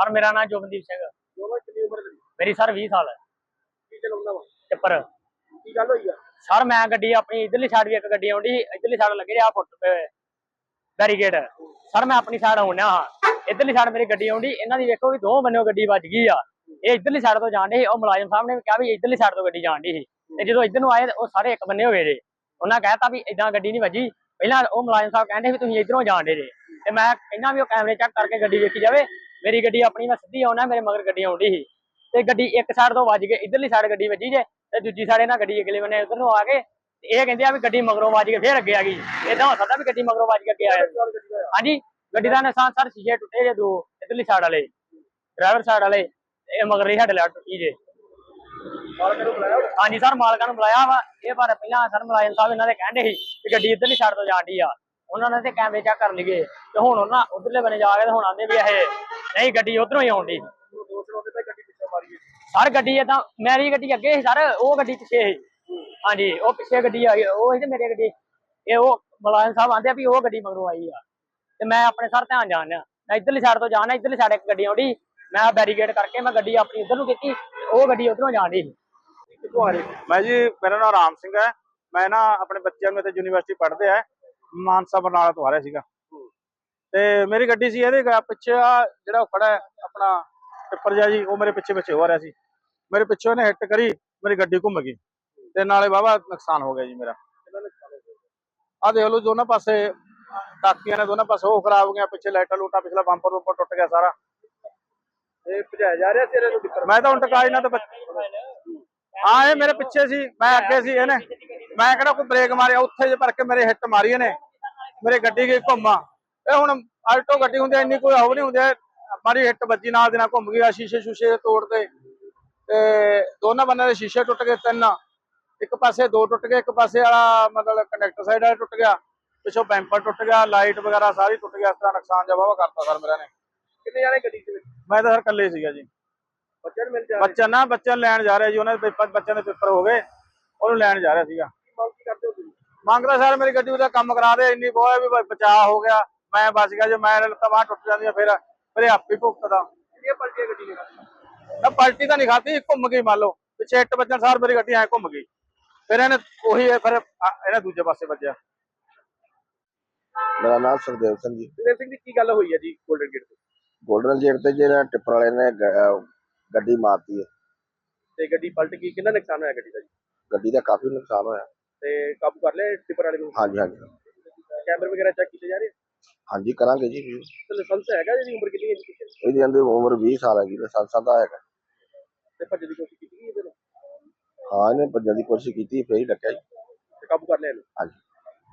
Sir ਮੇਰਾ ਨਾਮ ਜੋਬਨਦੀਪ ਸਿੰਘ। ਦੋਵਾਂ ਕਿੰਨੀ ਉਮਰ ਦੇ ਮੇਰੀ ਸਰ 20 ਸਾਲ ਹੈ। ਕੀ ਚਲਾਉਂਦਾ ਵਾ? ਟਿੱਪਰ ਕੀ ਗੱਲ ਹੋਈ ਆ? ਸਰ ਮੈਂ ਗੱਡੀ ਆਪਣੀ ਇਧਰਲੀ ਸਾਈਡ ਵੀ ਇੱਕ ਗੱਡੀ ਆਉਂਦੀ ਸੀ ਇਧਰਲੀ ਸਾਈਡ ਲੱਗੇ ਰਿਹਾ ਫੁੱਟ ਬੈਰੀਗੇਡ ਸਰ ਮੈਂ ਆਪਣੀ ਸਾਈਡ ਆਉਣਿਆ ਹਾਂ। ਇਧਰਲੀ ਸਾਈਡ ਮੇਰੀ ਗੱਡੀ ਆਉਂਦੀ ਇਹਨਾਂ ਦੀ ਵੇਖੋ ਵੀ ਦੋ ਬੰਨਿਓ ਗੱਡੀ ਵੱਜ ਗਈ ਆ। ਇਹ ਇਧਰਲੀ ਸਾਈਡ ਤੋਂ ਜਾਣ ਸੀ ਉਹ ਮੁਲਾਜ਼ਮ ਸਾਹਿਬ ਨੇ ਕਿਹਾ ਵੀ ਇਧਰਲੀ ਸਾਈਡ ਤੋਂ ਗੱਡੀ ਜਾਣ ਡਈ ਸੀ। ਤੇ ਜਦੋਂ ਇਧਰ ਨੂੰ ਆਏ ਉਹ ਸਾਰੇ ਇੱਕ ਬੰਨੇ ਹੋ ਗਏ ਜੇ। ਉਹਨਾਂ ਕਹਿਤਾ ਵੀ ਇਦਾਂ ਗੱਡੀ ਨਹੀਂ ਵੱਜੀ। ਪਹਿਲਾਂ ਉਹ ਮੁਲਾਜ਼ਮ ਸਾਹਿਬ ਕਹਿੰਦੇ ਵੀ ਤੁਸੀਂ ਇਧਰੋਂ ਜਾਣ ਡੇ ਜੇ। ਤੇ ਮੈਂ ਕਹਿੰਦਾ ਵੀ ਉਹ ਕੈਮਰੇ ਚੈੱਕ ਕਰਕੇ ਗੱਡੀ ਵੇਖੀ ਜਾਵੇ। ਮੇਰੀ ਗੱਡੀ ਆਪਣੀ ਮੈਂ ਸਿੱਧੀ ਆਉਣਾ ਮੇਰੇ ਮਗਰ ਗੱਡੀ ਆਉਂਦੀ ਸੀ। ਤੇ ਗੱਡੀ ਇੱਕ ਸਾਈਡ ਤੋਂ ਵੱਜ ਕੇ ਇਧਰਲੀ ਸਾਈਡ ਗੱਡੀ ਵੱਜੀ ਜੇ ਤੇ ਦੂਜੀ ਸਾਈਡ ਇਹਨਾਂ ਗੱਡੀ ਅਗਲੇ ਬੰਨੇ ਉਧਰ ਨੂੰ ਆ ਤੇ ਇਹ ਕਹਿੰਦੇ ਆ ਵੀ ਗੱਡੀ ਮਗਰੋਂ ਵੱਜ ਕੇ ਫੇਰ ਅੱਗੇ ਆ ਗਈ। ਇਦਾਂ ਹੋ ਸਕਦਾ ਵੀ ਗੱਡੀ ਮਗਰੋਂ ਵੱਜ ਕੇ ਅੱਗੇ ਆ ਜਾਏ ਚੱਲ ਗੱਡੀ ਹੋਇਆ ਹਾਂਜੀ ਗੱਡੀ ਦਾ ਨੁਕਸਾਨ ਸਰ ਸ਼ੀਸ਼ੇ ਟੁੱਟੇ ਜੇ ਦੋ ਇਧਰਲੀ ਸਾਈਡ ਵਾਲੇ ਡਰਾਈਵਰ ਸਾਈਡ ਵਾਲੇ ਇਹ ਮਗਰਲੀ ਹੈਡ ਲਾਈਟ ਟੁੱਟੀ ਜੇ। ਹਾਂਜੀ ਸਰ ਮਾਲਕਾਂ ਨੂੰ ਬੁਲਾਇਆ ਵਾ। ਇਹ ਪਰ ਪਹਿਲਾਂ ਸਰ ਮੁਲਾਜ਼ਮ ਸਾਹਿਬ ਇਹਨਾਂ ਦੇ ਕਹਿੰਦੇ ਸੀ ਕਿ ਗੱਡੀ ਇੱਧਰਲੀ ਸਾਈਡ ਤੋਂ ਜਾਂਦੀ ਆ। ਉਹਨਾਂ ਨੇ ਤੇ ਕੈਮਰੇ ਚੈੱਕ ਕਰ ਲਈਏ ਤੇ ਹੁਣ ਉਹਨਾਂ ਉਧਰਲੇ ਬੰਨੇ ਜਾ ਕੇ ਤੇ ਹੁਣ ਆਂਦੇ ਵੀ ਇਹ। ਨਹੀਂ, ਗੱਡੀ ਉਧਰੋਂ ਹੀ ਆਉਂਦੀ ਉਹ ਗੱਡੀ ਪਿੱਛੇ ਮਾਰੀ ਮੇਰੀ ਗੱਡੀ ਅੱਗੇ ਸੀ, ਸਰ। ਉਹ ਗੱਡੀ ਪਿੱਛੇ ਸੀ। ਹਾਂਜੀ, ਉਹ ਪਿੱਛੇ ਗੱਡੀ ਆ ਗਈ। ਉਹ ਸੀ ਤੇ ਗੱਡੀ। ਇਹ ਉਹ ਮੁਲਾਜ਼ਮ ਸਾਹਿਬ ਆਂਦੇ ਵੀ ਉਹ ਗੱਡੀ ਮਗਰੋਂ ਆਈ ਆ। ਤੇ ਮੈਂ ਆਪਣੇ ਸਰ ਧਿਆਨ ਜਾਣਿਆ ਮੈਂ ਇੱਧਰਲੀ ਸਾਈਡ ਤੋਂ ਜਾਣਾ, ਇੱਧਰਲੀ ਸਾਈਡ ਇੱਕ ਗੱਡੀ ਆਉਂਦੀ। ਮੈਂ ਬੈਰੀਕੇਡ ਕਰਕੇ ਮੈਂ ਗੱਡੀ ਆਪਣੀ ਉੱਧਰ ਨੂੰ ਕੀਤੀ। ਉਹ ਗੱਡੀ ਉਧਰੋਂ ਜਾਂਦੀ ਸੀ ਮੈਂ ਜੀ, ਮੇਰਾ ਨਾਮ ਰਾਮ ਸਿੰਘ ਹੈ। ਮੈਂ ਨਾ ਆਪਣੇ ਬੱਚਿਆਂ ਨੂੰ ਇੱਥੇ ਯੂਨੀਵਰਸਿਟੀ ਪੜ੍ਹਦੇ ਆ। ਮਾਨਸਾ ਬਰਨਾਲਾ ਤੋਂ ਆ ਰਿਹਾ ਸੀਗਾ। ਤੇ ਮੇਰੀ ਗੱਡੀ ਸੀ ਇਹਦੇ ਪਿੱਛੇ ਆ ਜਿਹੜਾ ਖੜਾ ਆਪਣਾ ਟਿੱਪਰ ਜਿਹਾ ਜੀ ਉਹ ਮੇਰੇ ਪਿੱਛੇ ਪਿੱਛੇ ਹੋ ਰਿਹਾ ਸੀ। ਮੇਰੇ ਪਿੱਛੇ ਉਹਨੇ ਹਿੱਟ ਕਰੀ ਮੇਰੀ ਗੱਡੀ ਘੁੰਮ ਗਈ। ਤੇ ਨਾਲੇ ਵਾਹਵਾ ਨੁਕਸਾਨ ਹੋ ਗਿਆ ਜੀ ਮੇਰਾ। ਆ ਦੇਖ ਲਓ ਦੋਨਾਂ ਪਾਸੇ ਟਾਕੀਆਂ ਨੇ ਦੋਨਾਂ ਪਾਸੇ ਉਹ ਖਰਾਬ ਹੋ ਗਿਆ ਪਿੱਛੇ ਲਾਈਟਾਂ ਲੂਟਾਂ ਪਿਛਲਾ ਬੰਪਰ ਬੰਪਰ ਟੁੱਟ ਗਿਆ ਸਾਰਾ। ਇਹ ਭਜਾਇਆ ਜਾ ਰਿਹਾ ਸੀ ਇਹਨਾਂ ਨੂੰ ਮੈਂ ਤਾਂ ਹੁਣ ਟਕਾ ਇਹਨਾਂ ਤੇ ਹਾਂ ਇਹ ਮੇਰੇ ਪਿੱਛੇ ਸੀ ਮੈਂ ਅੱਗੇ ਸੀ ਇਹਨੇ। ਮੈਂ ਕਿਹੜਾ ਕੋਈ ਬ੍ਰੇਕ ਮਾਰਿਆ? ਉੱਥੇ ਜੇ ਭਰ ਕੇ ਮੇਰੇ ਹਿੱਟ ਮਾਰੀ ਇਹਨੇ ਮੇਰੇ ਗੱਡੀ ਗਈ ਘੁੰਮਾ। ਇਹ ਹੁਣ ਆਲਟੋ ਗੱਡੀ ਹੁੰਦੀ ਇੰਨੀ ਕੋਈ ਹਵਾ ਨਹੀਂ ਹੁੰਦੀ। ਮਾਰੀ ਹਿੱਟ ਵੱਜੀ ਨਾਲ ਦੇ ਨਾਲ ਘੁੰਮ ਗਈ ਆ ਸ਼ੀਸ਼ੇ ਸ਼ੂਸ਼ੇ ਤੋੜਦੇ ਤੇ। ਦੋਨਾਂ ਬੰਨਿਆਂ ਦੇ ਸ਼ੀਸ਼ੇ ਟੁੱਟ ਗਏ ਤਿੰਨ। ਇੱਕ ਪਾਸੇ ਦੋ ਟੁੱਟ ਗਏ ਇੱਕ ਪਾਸੇ ਵਾਲਾ ਮਤਲਬ ਕਨੈਕਟਰ ਸਾਈਡ ਵਾਲਾ ਟੁੱਟ ਗਿਆ। ਪਿੱਛੋਂ ਬੈਂਪਰ ਟੁੱਟ ਗਿਆ ਲਾਈਟ ਵਗੈਰਾ ਸਾਰੀ ਟੁੱਟ ਗਿਆ ਇਸ ਤਰ੍ਹਾਂ ਨੁਕਸਾਨ ਜਿਹਾ ਵਾਹਵਾ ਕਰਤਾ ਸਰ ਮੇਰਾ ਨੇ। ਕਿੰਨੇ ਜਾਣੇ ਗੱਡੀ ਦੇ ਵਿੱਚ ਮੈਂ ਤਾਂ ਸਰ ਇਕੱਲੇ ਸੀਗਾ ਜੀ। ਬੱਚਿਆਂ ਨੂੰ ਮਿਲ ਜਾ ਬੱਚਾ ਨਾ ਬੱਚਾ ਨੂੰ ਲੈਣ ਜਾ ਰਿਹਾ ਜੀ ਉਹਨਾਂ ਦੇ ਪੇਪਰ ਬੱਚਿਆਂ ਦੇ ਪੇਪਰ ਹੋ ਗਏ। ਉਹਨੂੰ ਲੈਣ ਜਾ ਰਿਹਾ ਸੀਗਾ ਮੰਗ ਕੀ ਕਰਦੇ ਹੋ ਤੁਸੀਂ ਮੰਗਦਾ ਸਰ ਮੇਰੀ ਗੱਡੀ ਦਾ ਕੰਮ ਕਰਾ ਦੇ ਇੰਨੀ ਬੋਏ ਵੀ ਬਚਾਅ ਹੋ ਗਿਆ। ਮੈਂ ਬਚ ਗਿਆ ਜੇ ਮੈਂ ਲੱਤਾਂ ਬਾਂਹ ਟੁੱਟ ਜਾਂਦੀਆਂ ਫਿਰ ਫਿਰ ਇਹ ਆਪੇ ਭੁਗਤਦਾ। ਕਿਹੜੀਆਂ ਪਲਟੀਆਂ ਗੱਡੀ ਨੇ ਮੈਂ ਪਲਟੀ ਤਾਂ ਨਹੀਂ ਖਾਧੀ ਘੁੰਮ ਗਈ ਮੰਨ ਲਓ। ਪਿੱਛੇ ਇੱਟ ਵੱਜਣ ਸਾਰ ਮੇਰੀ ਗੱਡੀ ਐ ਘੁੰਮ ਗਈ। ਫਿਰ ਇਹਨੇ ਉਹੀ ਫਿਰ ਇਹਨੇ ਦੂਜੇ ਪਾਸੇ ਵੱਜਿਆ। ਮੇਰਾ ਨਾਮ ਸੁਖਦੇਵ ਸਿੰਘ ਜੀ। ਸੁਖਦੇਵ ਸਿੰਘ ਜੀ ਕੀ ਗੱਲ ਹੋਈ ਹੈ ਜੀ 골ਡਨ ਗੇਟ ਤੇ? ਗੋਲਡਨ ਗੇਟ ਤੇ ਜਿਹੜਾ ਟਿੱਪਰ ਵਾਲੇ ਨੇ ਗੱਡੀ ਮਾਰਤੀ ਹੈ। ਤੇ ਗੱਡੀ ਪਲਟ ਗਈ ਕਿੰਨਾ ਨੁਕਸਾਨ ਹੋਇਆ ਗੱਡੀ ਦਾ ਜੀ? ਗੱਡੀ ਦਾ ਕਾਫੀ ਨੁਕਸਾਨ ਹੋਇਆ। ਤੇ ਕਾਬੂ ਕਰ ਲਿਆ ਟਿੱਪਰ ਵਾਲੇ ਨੂੰ? ਹਾਂਜੀ ਹਾਂਜੀ। ਕੈਮਰੇ ਵਗੈਰਾ ਚੈੱਕ ਕੀਤੇ ਜਾ ਰਹੇ? ਹਾਂਜੀ ਕਰਾਂਗੇ ਜੀ ਤੇ ਲਾਇਸੈਂਸ ਹੈਗਾ ਜਿਹਦੀ ਉਮਰ ਕਿੰਨੀ ਹੈ ਜੀ ਪਿੱਛੇ? ਇਹਦੀ ਅੰਦਰ ਉਮਰ 20 ਸਾਲ ਹੈਗੀ ਲਾਇਸੈਂਸਾਂ ਦਾ ਹੈਗਾ। ਤੇ ਭੱਜ ਦੀ ਕੋਸ਼ਿਸ਼ ਕੀਤੀ ਇਹਦੇ ਨੂੰ ਹਾਂ ਇਹਨੇ ਭੱਜਣ ਦੀ ਕੋਸ਼ਿਸ਼ ਕੀਤੀ ਫਿਰ ਹੀ ਡੱਕਿਆ ਜੀ।